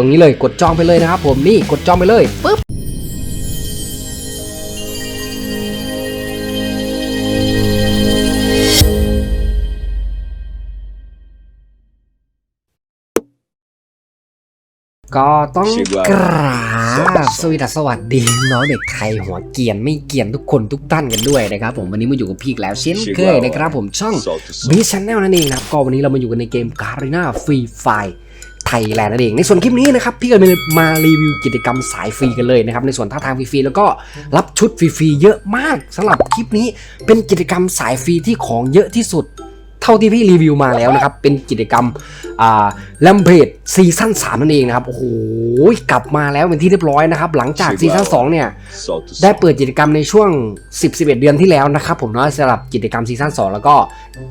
ตรงนี้เลยกดจองไปเลยนะครับผมนี่กดจองไปเลยปึ๊บก็ต้องกราบสวีดัสสวัสดีน้องเด็กไทยหัวเกรียนไม่เกรียนทุกคนทุกท่านกันด้วยนะครับผมวันนี้มาอยู่กับพี่อีกแล้วเช่นเคยนะครับผมช่องบีชแนลนั่นเองนะครับก็วันนี้เรามาอยู่กันในเกมการีนาฟรีไฟ ไทยแลนด์นั่นเอง ในส่วนคลิปนี้นะครับพี่ก็มารีวิวกิจกรรมสายฟรีกันเลยนะครับในส่วนท่าทางฟรีๆแล้วก็รับชุดฟรีๆเยอะมากสำหรับคลิปนี้เป็นกิจกรรมสายฟรีที่ของเยอะที่สุด เท่าที่พี่รีวิวมาแล้วนะครับ เป็นกิจกรรมอ่าแลมเพจซีซั่น3นั่นเองนะครับ โอ้โห กลับมาแล้วเป็นที่เรียบร้อยนะครับ หลังจากซีซั่น2เนี่ย ได้เปิดกิจกรรมในช่วง 10-11 เดือนที่แล้วนะครับ ผมเนาะสำหรับกิจกรรมซีซั่น2แล้วก็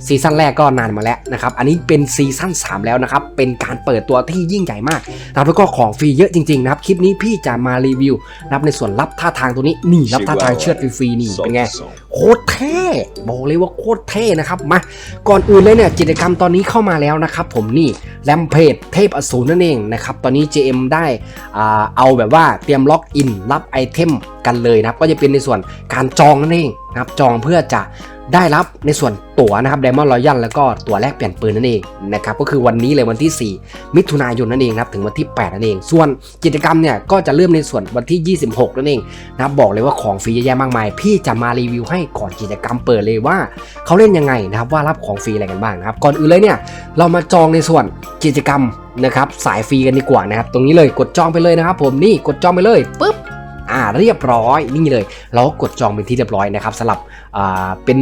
ซีซั่นแรกก็นานมาแล้วนะครับ อันนี้เป็นซีซั่น3แล้วนะครับ เป็นการเปิดตัวที่ยิ่งใหญ่มากนะครับแล้วก็ของฟรีเยอะจริงๆนะครับ คลิปนี้พี่จะมารีวิวนะครับในส่วนรับท่าทางตัวนี้นี่รับท่าทางเชือดฟรีๆนี่เป็นไงโคตรเท่บอกเลยว่าโคตรเท่นะครับมาก่อนอื่นเลยเนี่ยกิจกรรมตอนนี้เข้ามาแล้วนะครับผมนี่แรมเพจเทพอสูรนั่นเองนะครับตอนนี้ JM ได้เอาแบบว่าเตรียมล็อกอินรับไอเทมกันเลยนะครับก็จะเป็นในส่วนการจองนั่นเองนะครับจองเพื่อจะ ได้รับในส่วนตั๋วนะครับไดมอนด์รอยัลแล้วก็ตั๋วแลกเปลี่ยนปืนนั่นเองนะครับก็คือวันนี้เลยวันที่ 4 มิถุนายนนั่นเองครับถึงวันที่ 8 นั่นเอง ส่วนกิจกรรมเนี่ยก็จะเริ่มในส่วนวันที่ 26 นั่นเองนะบบอกเลยว่าของฟรีเยอะแยะมากมาย พี่จะมารีวิวให้ก่อนกิจกรรมเปิดเลยว่าเขาเล่นยังไงนะครับว่ารับของฟรีอะไรกันบ้างนะครับก่อนอื่นเลยเนี่ยเรามาจองในส่วนกิจกรรมนะครับสายฟรีกันดีกว่านะครับตรงนี้เลยกดจองไปเลยนะครับผมนี่กดจองไปเลยปุ๊บ เรียบร้อยนี่เลย เราก็กดจองเป็นที่เรียบร้อยนะครับสำหรับเป็น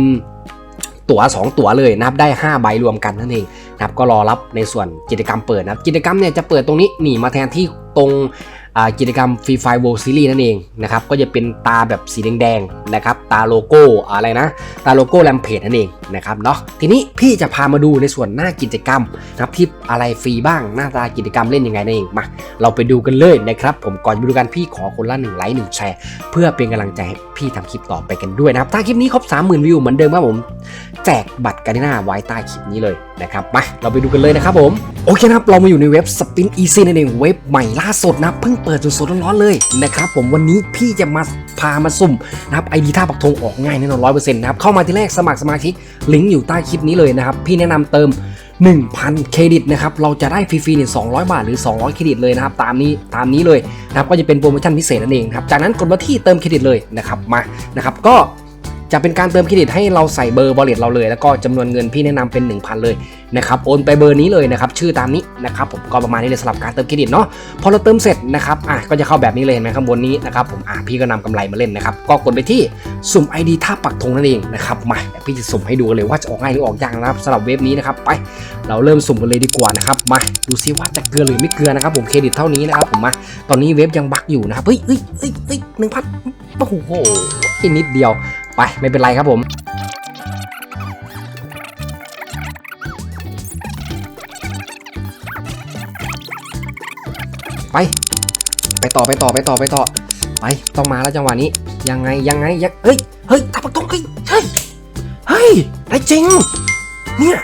ตั๋ว2 ตั๋วเลยนะครับได้ 5 ใบรวมกันนั่นเองนะครับก็รอรับในส่วนกิจกรรมเปิดนะครับกิจกรรมเนี่ยจะเปิดตรงนี้หนีมาแทนที่ตรง กิจกรรม Free Fire World Series นั่นเองนะครับก็จะเป็นตาแบบสีแดงๆนะครับตาโลโก้อะไรนะ ตาโลโก้แรมเพจนั่นเองนะครับเนาะทีนี้พี่จะพามาดูในส่วนหน้ากิจกรรมนะครับที่อะไรฟรีบ้างหน้าตากิจกรรมเล่นยังไงนั่นเองมาเราไปดูกันเลยนะครับผมก่อนไปดูกันพี่ขอคนละหนึ่งไลค์หนึ่งแชร์เพื่อเป็นกำลังใจให้ พี่ทำคลิปต่อไปกันด้วยนะครับ ถ้าคลิปนี้ครบ 30,000 วิวเหมือนเดิมครับผม แจกบัตรกันหน้าไว้ใต้คลิปนี้เลยนะครับมาเราไปดูกันเลยนะครับผม โอเคนะครับ เรามาอยู่ในเว็บ Spin Easy นั่นเองเว็บใหม่ล่าสุดนะเพิ่งเปิดสดๆร้อนๆเลยนะครับผมวันนี้พี่จะมาพามาสุ่มนะครับไอดีท่าปักธงออกง่ายแน่นอนร้อยเปอร์เซ็นต์นะครับเข้ามาที่แรกสมัครสมาชิกลิงก์อยู่ใต้คลิปนี้เลยนะครับพี่แนะนำเติม 1,000 เครดิตนะครับ เราจะได้ฟรีๆเนี่ย200 บาทหรือ 200 เครดิตเลยนะครับ ตามนี้ ตามนี้เลยนะครับ ก็จะเป็นโปรโมชั่นพิเศษนั่นเองครับ จากนั้นกดมาที่เติมเครดิตเลยนะครับ มา นะครับ ก็ จะเป็นการเติมเครดิตให้เราใส่เบอร์บอลเลตเราเลย แล้วก็จำนวนเงินพี่แนะนำเป็น 1,000 เลยนะครับโอนไปเบอร์นี้เลยนะครับชื่อตามนี้นะครับผมก็ประมาณนี้เลยสำหรับการเติมเครดิตเนาะพอเราเติมเสร็จนะครับอะก็จะเข้าแบบนี้เลยเห็นไหมข้างบนนี้นะครับผมอะพี่ก็นำกำไรมาเล่นนะครับก็กดไปที่สุ่ม ID ท่าปักธงนั่นเองนะครับมาพี่จะสุ่มให้ดูเลยว่าจะออกง่ายหรือออกยากนะครับสำหรับเว็บนี้นะครับไปเราเริ่มสุ่มกันเลยดีกว่านะครับมาดูซิว่าจะเกลือหรือไม่เกลือนะครับผมเครดิตเท่านี้นะครับผมมาตอนนี้เว็บยังบั๊กอยู่นะครับเฮ้ยเฮ้ยเฮ้ยเฮ้ยหนึ่งพันโอ้โหนิดเดียว ไปไม่เป็นไรครับผมไปไปต่อไปต่อไปต่อไปต่อไปต้องมาแล้วจังหวะนี้ ยังไงยังไงยังเฮ้ยเฮ้ยตาปักตงเฮ้ยเฮ้ยเฮ้ยได้จริงเนี่ย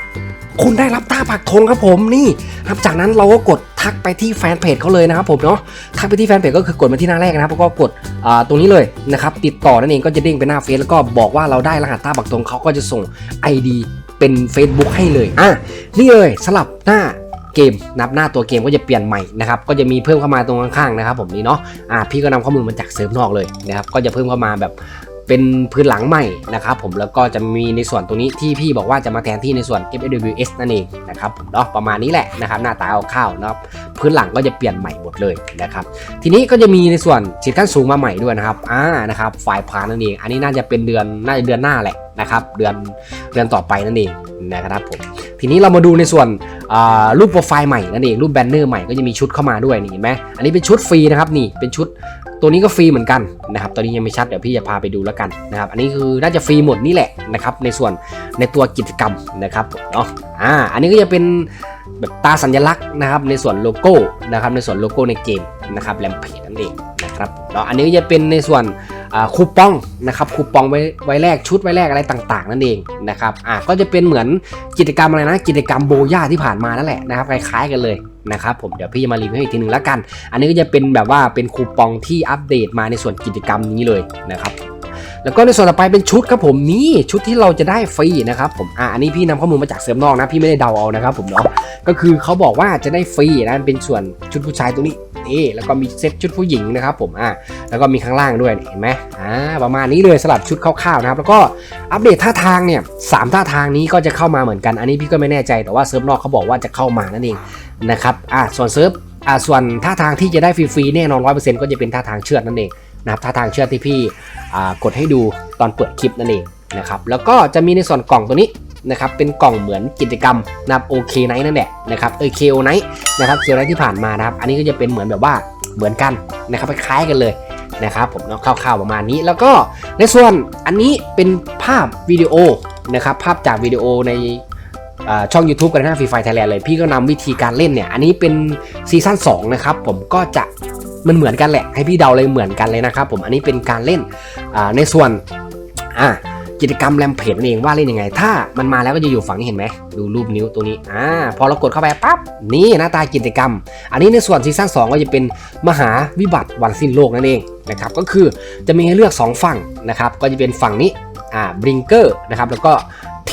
คุณได้รับตาปักธงครับผมนี่ครับจากนั้นเราก็กดทักไปที่แฟนเพจเขาเลยนะครับผมเนาะทักไปที่แฟนเพจก็คือกดมาที่หน้าแรกนะครับแล้วก็กดตรงนี้เลยนะครับติดต่อนั่นเองก็จะเด้งไปหน้าเฟซแล้วก็บอกว่าเราได้รหัสตาปักธงเขาก็จะส่ง ID เป็น Facebook ให้เลยอะนี่เลยสลับหน้าเกมนับหน้าตัวเกมก็จะเปลี่ยนใหม่นะครับก็จะมีเพิ่มเข้ามาตรงข้างๆนะครับผมนี่เนาะอะพี่ก็นำข้อมูลมาจากเซิร์ฟนอกเลยนะครับก็จะเพิ่มเข้ามาแบบ เป็นพื้นหลังใหม่นะครับผมแล้วก็จะมีในส่วนตรงนี้ที่พี่บอกว่าจะมาแทนที่ในส่วน FWS นั่นเองนะครับผมเนาะประมาณนี้แหละนะครับหน้าตาเอาข้าวๆนะครับพื้นหลังก็จะเปลี่ยนใหม่หมดเลยนะครับทีนี้ก็จะมีในส่วนฉีดขั้นสูงมาใหม่ด้วยนะครับอ่านะครับไฟล์พานั่นเองอันนี้น่าจะเป็นเดือนน่าจะเดือนหน้าแหละนะครับเดือนเดือนต่อไปนั่นเองนะครับผมทีนี้เรามาดูในส่วนรูปโปรไฟล์ใหม่นั่นเองรูปแบนเนอร์ใหม่ก็จะมีชุดเข้ามาด้วยนี่เห็นไหมอันนี้เป็นชุดฟรีนะครับนี่เป็นชุด ตัวนี้ก็ฟรีเหมือนกันนะครับตอนนี้ยังไม่ชัดเดี๋ยวพี่จะพาไปดูแล้วกันนะครับอันนี้คือน่าจะฟรีหมดนี่แหละนะครับในส่วนในตัวกิจกรรมนะครับเนาะอ่าอันนี้ก็จะเป็นแบบตาสัญลักษณ์นะครับในส่วนโลโก้นะครับในส่วนโลโก้ในเกมนะครับแรมเพจนั่นเองนะครับเนาะอันนี้ก็จะเป็นในส่วนอ่าคูปองนะครับคูปองไว้ไว้แลกชุดไว้แลกอะไรต่างๆ นั่นเองนะครับอ่าก็จะเป็นเหมือนกิจกรรมอะไรนะกิจกรรมโบย่าที่ผ่านมานั่นแหละนะครับคล้ายๆกันเลย นะครับผมเดี๋ยวพี่จะมารีวิวให้อีกทีหนึ่งแล้วกัน อันนี้ก็จะเป็นแบบว่าเป็นคูปองที่อัปเดตมาในส่วนกิจกรรมนี้เลยนะครับแล้วก็ในส่วนต่อไปเป็นชุดครับผมนี่ชุดที่เราจะได้ฟรีนะครับผมอ่าอันนี้พี่นำข้อมูลมาจากเซิร์ฟนอกนะพี่ไม่ได้เดาเอานะครับผมเนาะก็คือเขาบอกว่าจะได้ฟรีนะเป็นส่วนชุดผู้ชายตรงนี้นี่แล้วก็มีเซ็ตชุดผู้หญิงนะครับผมอ่าแล้วก็มีข้างล่างด้วยเห็นไหมอ่าประมาณนี้เลยสลับชุดคร่าวๆนะครับแล้วก็อัปเดตท่าทางเนี่ยสามท่าทางนี้ก็จะเข้ามาเหมือนกัน อันนี้พี่ก็ไม่แน่ใจแต่ว่าเซิร์ฟนอกเขาบอกว่าจะเข้ามานั่นเองนะครับอ่าส่วนเซิร์ฟอ่าส่วนท่าทางที่จะได้ฟรีๆแน่นอนร้อยเปอร์เซ็นต์ก็จะเป็นท่าทางเชือดนั่นเองนะครับท่าทางเชือดที่พี่อ่ากดให้ดูตอนเปิดคลิปนั่นเองนะครับแล้วก็จะมีในส่วนกล่องตัวนี้นะครับเป็นกล่องเหมือนกิจกรรมนะครับโอเคไนท์นั่นแหละนะครับเออเคโอไนท์นะครับเคโอไนท์ที่ผ่านมานะครับอันนี้ก็จะเป็นเหมือนแบบว่าเหมือนกันนะครับคล้ายกันเลยนะครับผมเนาะคร่าวๆประมาณนี้ แล้วก็ในส่วนอันนี้เป็นภาพวิดีโอนะครับภาพจากวิดีโอใน ช่อง YouTube กันหน้าฟรีไฟไทยแลนด์เลย พี่ก็นำวิธีการเล่นเนี่ย อันนี้เป็นซีซั่น2นะครับ ผมก็จะมันเหมือนกันแหละ ให้พี่เดาเลยเหมือนกันเลยนะครับผมอันนี้เป็นการเล่นในส่วนอ่ากิจกรรมแรมเพจนั่นเองว่าเล่นยังไง ถ้ามันมาแล้วก็จะอยู่ฝั่งนี้เห็นไหมดูรูปนิ้วตัวนี้อ่าพอเรากดเข้าไปปั๊บนี่หน้าตากิจกรรม อันนี้ในส่วนซีซั่น2ก็จะเป็นมหาวิบัติวันสิ้นโลกนั่นเองนะครับก็คือจะมีให้เลือก 2 ฝั่งนะครับก็จะเป็นฝั่งนี้อ่าบริงเกอร์นะครับแล้วก็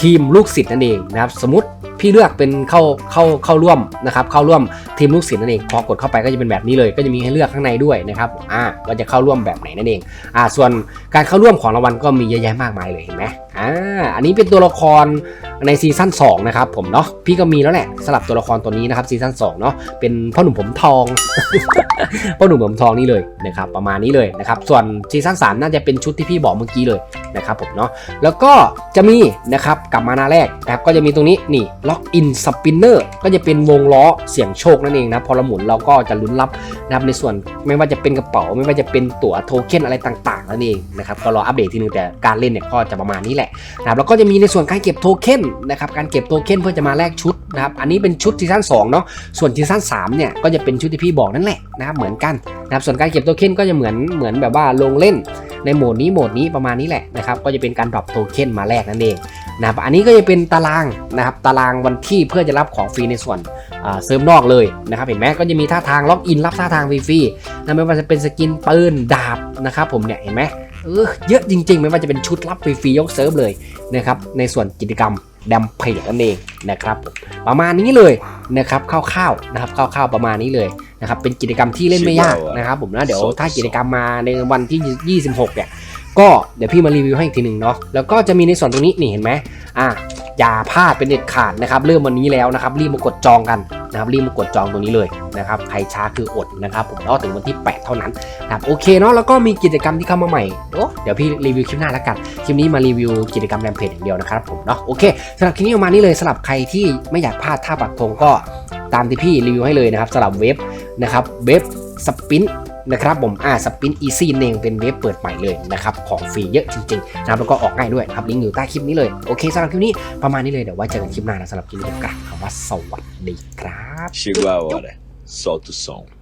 ทีมลูกศิษย์นั่นเองนะครับสมมติพี่เลือกเป็นเข้าเข้าเข้าร่วมนะครับเข้าร่วมทีมลูกศิษย์นั่นเองพอกดเข้าไปก็จะเป็นแบบนี้เลย ก็จะมีให้เลือกข้างในด้วยนะครับอ่าว่าจะเข้าร่วมแบบไหนนั่นเองอ่าส่วนการเข้าร่วมของรางวัลก็มีเยอะแยะมากมายเลยเห็นไหมอ่าอันนี้เป็นตัวละคร ในซีซั่น2นะครับผมเนาะพี่ก็มีแล้วแหละสลับตัวละครตัวนี้นะครับซีซั่น2เนาะเป็นพ่อหนุ่มผมทองพ่อหนุ่มผมทองนี่เลยนะครับประมาณนี้เลยนะครับส่วนซีซั่น3น่าจะเป็นชุดที่พี่บอกเมื่อกี้เลยนะครับผมเนาะแล้วก็จะมีนะครับกลับมาหน้าแรกนะครับก็จะมีตรงนี้นี่ล็อกอินสปินเนอร์ก็จะเป็นวงล้อเสียงโชคนั่นเองนะพอเราหมุนเราก็จะลุ้นรับนะครับในส่วนไม่ว่าจะเป็นกระเป๋าไม่ว่าจะเป็นตั๋วโทเค็นอะไรต่างๆนั่นเองนะครับก็รออัปเดตทีนึงแต่การเล่นเนี่ยก็จะประมาณนี้แหละนะครับแล้วก็จะมีในส่วนการเก็บโทเค็นนะครับการเก็บโทเค็นเพื่อจะมาแลกชุดนะครับอันนี้เป็นชุดซีซั่น2เนาะส่วนซีซั่น3เนี่ยก็จะเป็นชุดที่พี่บอกนั่นแหละนะครับเหมือนกันนะครับส่วนการเก็บโทเค็นก็จะเหมือนเหมือนแบบว่าลงเล่นในโหมดนี้โหมดนี้ประมาณนี้แหละนะครับก็จะเป็นการดรอปโทเค็นมาแลกนั่นเองนะครับอันนี้ก็จะเป็นตารางนะครับตารางวันที่เพื่อจะรับของฟรีในส่วนเซิร์ฟนอกเลยนะครับเห็นไหมก็จะมีท่าทางล็อกอินรับท่าทางฟรีๆนะไม่ว่าจะเป็นสกินปืนดาบนะครับผมเนี่ยเห็นไหมเออเยอะจริงๆ ไม่ว่าจะเป็นชุดรับฟรีๆยกเซิร์ฟเลยนะครับในส่วนกิจกรรม ดมเพจนั่นเองนะครับผมประมาณนี้เลยนะครับคร่าวๆนะครับคร่าวๆประมาณนี้เลยนะครับเป็นกิจกรรมที่เล่นไม่ยากนะครับผมนะเดี๋ยวถ้ากิจกรรมมาในวันที่ 26เนี่ยก็เดี๋ยวพี่มารีวิวให้อีกทีหนึ่งเนาะแล้วก็จะมีในส่วนตรงนี้นี่เห็นไหมอะอย่าพลาดเป็นเด็ดขาดนะครับเริ่มวันนี้แล้วนะครับรีบมากดจองกัน นะครับรีบมากดจองตรงนี้เลยนะครับใครช้าคืออดนะครับผมรอถึงวันที่ 8 เท่านั้นนะครับโอเคเนาะแล้วก็มีกิจกรรมที่เข้ามาใหม่โอ้เดี๋ยวพี่รีวิวคลิปหน้าแล้วกันคลิปนี้มารีวิวกิจกรรมแรมเพจอย่างเดียวนะครับผมเนาะโอเคสำหรับคลิปนี้ประมาณนี้เลยสำหรับใครที่ไม่อยากพลาดท่าปักธงก็ตามที่พี่รีวิวให้เลยนะครับสำหรับเว็บนะครับเว็บสปิน นะครับผมอ่าสปินอีซี่เองเป็นเว็บเปิดใหม่เลยนะครับของฟรีเยอะจริงๆนะครับแล้วก็ออกง่ายด้วยนะครับลิงก์อยู่ใต้คลิปนี้เลยโอเคสำหรับคลิปนี้ประมาณนี้เลยเดี๋ยวไว้เจอกันคลิปหน้านะสำหรับคลิปนี้ก็กล่าวคำว่าสวัสดีครับชื่อว่าอะไร Solta o som.